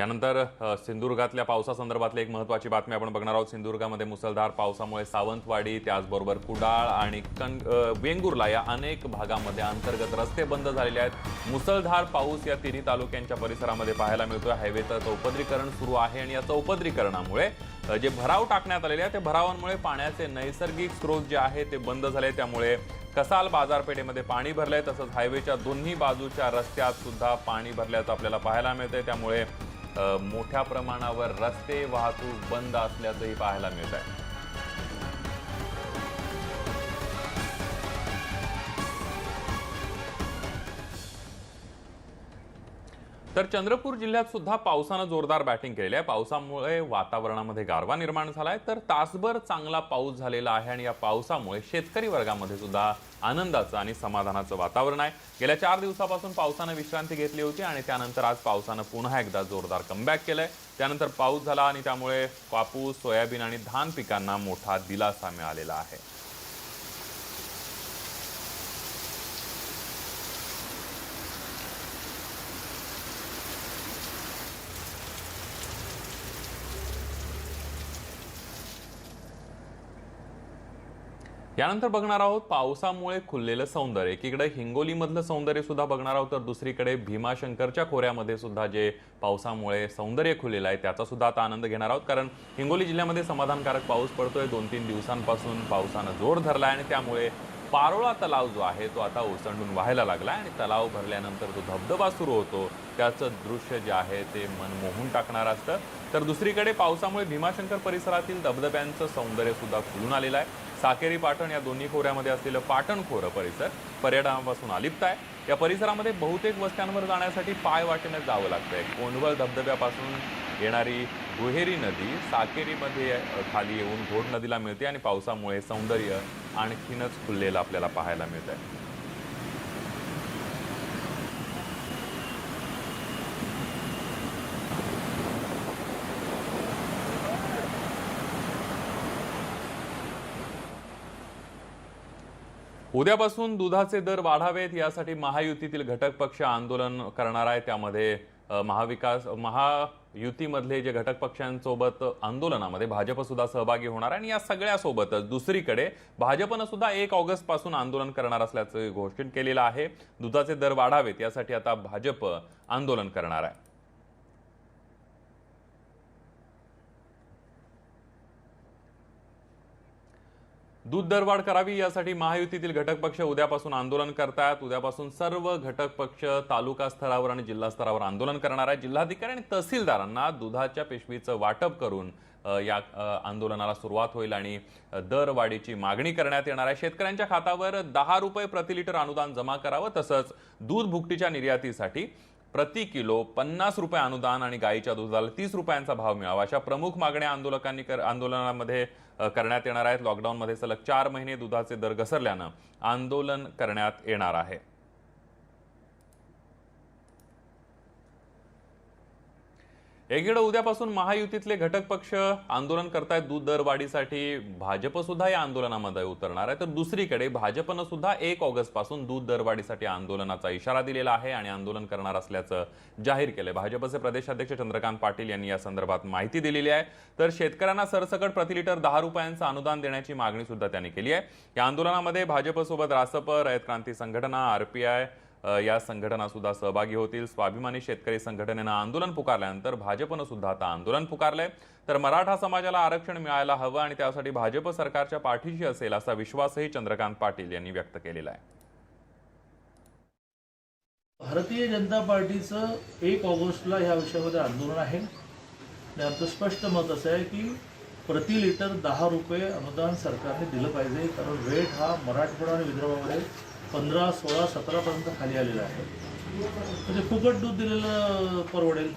त्यानंतर सिंधुदुर्गातल्या पावसासंदर्भातली एक महत्त्वाची बातमी आपण बघणार आहोत. सिंधुदुर्गामध्ये मुसळधार पावसामुळे सावंतवाडी त्याचबरोबर कुडाळ आणि कण वेंगुर्ला या अनेक भागामध्ये अंतर्गत रस्ते बंद झालेले आहेत. मुसळधार पाऊस या तिन्ही तालुक्यांच्या परिसरामध्ये पाहायला मिळतोय. हायवेचं चौपदरीकरण सुरू आहे आणि या चौपदरीकरणामुळे जे भराव टाकण्यात आलेले आहे ते भरावांमुळे पाण्याचे नैसर्गिक स्रोत जे आहे ते बंद झाले त्यामुळे कसाल बाजारपेठेमध्ये पाणी भरलंय तसंच हायवेच्या दोन्ही बाजूच्या रस्त्यात सुद्धा पाणी भरल्याचं आपल्याला पाहायला मिळतंय. त्यामुळे मोठ्या प्रमाणावर रस्ते वाहतूक बंद असल्याचंही पाहायला मिळत आहे तर चंद्रपूर जिल्ह्यात सुद्धा पावसानं जोरदार बॅटिंग केलेली आहे. पावसामुळे वातावरणामध्ये गारवा निर्माण झालाय. तर तासभर चांगला पाऊस झालेला आहे आणि या पावसामुळे शेतकरी वर्गामध्ये सुद्धा आनंदाचं आणि समाधानाचं वातावरण आहे. गेल्या चार दिवसापासून पावसानं विश्रांती घेतली होती आणि त्यानंतर आज पावसानं पुन्हा एकदा जोरदार कमबॅक केलंय. त्यानंतर पाऊस झाला आणि त्यामुळे कापूस सोयाबीन आणि धान पिकांना मोठा दिलासा मिळालेला आहे. यानंतर बघणार आहोत पावसामुळे खुललेलं सौंदर्य. एकीकडे हिंगोलीमधलं सौंदर्य सुद्धा बघणार आहोत तर दुसरीकडे भीमाशंकरच्या खोऱ्यामध्ये सुद्धा जे पावसामुळे सौंदर्य खुललेलं आहे त्याचा सुद्धा आता आनंद घेणार आहोत. कारण हिंगोली जिल्ह्यामध्ये समाधानकारक पाऊस पडतोय दोन तीन दिवसांपासून पावसानं जोर धरला आहे आणि त्यामुळे पारोळा तलाव जो आहे तो आता ओसंडून व्हायला लागला आणि तलाव भरल्यानंतर जो धबधबा सुरू होतो त्याचं दृश्य जे आहे ते मन मोहून टाकणार असतं. तर दुसरीकडे पावसामुळे भीमाशंकर परिसरातील धबधब्यांचं सौंदर्य सुद्धा खुलून आलेलं आहे. साकेरी पाटण या दोन्ही खोऱ्यामध्ये असलेलं पाटण खोरं परिसर पर्यटनापासून अलिप्त आहे. या परिसरामध्ये बहुतेक वस्त्यांवर जाण्यासाठी पाय वाटेने जावं लागतंय. कोंडवळ धबधब्यापासून येणारी गुहेरी नदी साकेरीमध्ये खाली येऊन घोड नदीला मिळते आणि पावसामुळे सौंदर्य आणखीनच खुललेलं आपल्याला पाहायला मिळतं आहे उद्यापासून दुधाचे दर वाढावेत यासाठी महायुतीतील घटक पक्ष आंदोलन करणार आहे. त्यामध्ये महाविकास महायुतीमधले जे घटक पक्षांसोबत आंदोलनामध्ये भाजप सुद्धा सहभागी होणार आहे. आणि या सगळ्यासोबतच दुसरीकडे भाजपनं सुद्धा एक ऑगस्टपासून आंदोलन करणार असल्याचं घोषित केलेलं आहे. दुधाचे दर वाढावेत यासाठी आता भाजप आंदोलन करणार आहे. दूध दरवाढ करावी यासाठी महायुतीतील घटक पक्ष उद्यापासून आंदोलन करतायत. उद्यापासून सर्व घटक पक्ष तालुका स्तरावर आणि जिल्हा स्तरावर आंदोलन करणार आहे जिल्हाधिकारी आणि तहसीलदारांना दुधाच्या पिशवीचं वाटप करून या आंदोलनाला सुरुवात होईल आणि दरवाढीची मागणी करण्यात येणार आहे. शेतकऱ्यांच्या खात्यावर दहा रुपये प्रति लिटर अनुदान जमा करावं तसंच दूध भुकटीच्या निर्यातीसाठी प्रति किलो पन्नास रुपये अनुदान आणि गाईच्या दुधाला तीस रुपयांचा भाव मिळावा. अशा प्रमुख मागण्या आंदोलकांनी कर आंदोलनामध्ये करण्यात येणार आहेत. लॉकडाऊनमध्ये सलग चार महिने दुधाचे दर घसरल्यानं आंदोलन करण्यात येणार आहे. एकीकडे उद्यापासून महायुतीतले घटक पक्ष आंदोलन करतायत दूध दरवाढीसाठी. भाजप सुद्धा या आंदोलनामध्ये उतरणार आहे. तर दुसरीकडे भाजपनं सुद्धा एक ऑगस्टपासून दूध दरवाढीसाठी आंदोलनाचा इशारा दिलेला आहे आणि आंदोलन करणार असल्याचं जाहीर केलंय. भाजपचे प्रदेशाध्यक्ष चंद्रकांत पाटील यांनी या संदर्भात माहिती दिलेली आहे. तर शेतकऱ्यांना सरसकट प्रति लिटर दहा रुपयांचं अनुदान देण्याची मागणी सुद्धा त्यांनी केली आहे. या आंदोलनामध्ये भाजपसोबत रासप रयत क्रांती संघटना आरपीआय या संघटना सुद्धा सहभागी होतील. स्वाभिमानी शेतकरी संघटनेनं आंदोलन पुकारल्यानंतर भाजपनं सुद्धा आता आंदोलन पुकारलंय. तर मराठा समाजाला आरक्षण मिळायला हवं आणि त्यासाठी भाजप सरकारच्या पाठीशी असेल असा विश्वासही चंद्रकांत पाटील यांनी व्यक्त केलेला आहे. भारतीय जनता पार्टीचं एक ऑगस्टला ह्या विषयामध्ये आंदोलन आहे. आणि आमचं स्पष्ट मत असं आहे की प्रति लिटर दहा रुपये अनुदान सरकारने दिलं पाहिजे. कारण रेट हा मराठवाडा आणि विदर्भामध्ये पंधरा सोळा सतरापर्यंत खाली आलेला आहे. म्हणजे फुकट दूध दिलेलं परवडेल.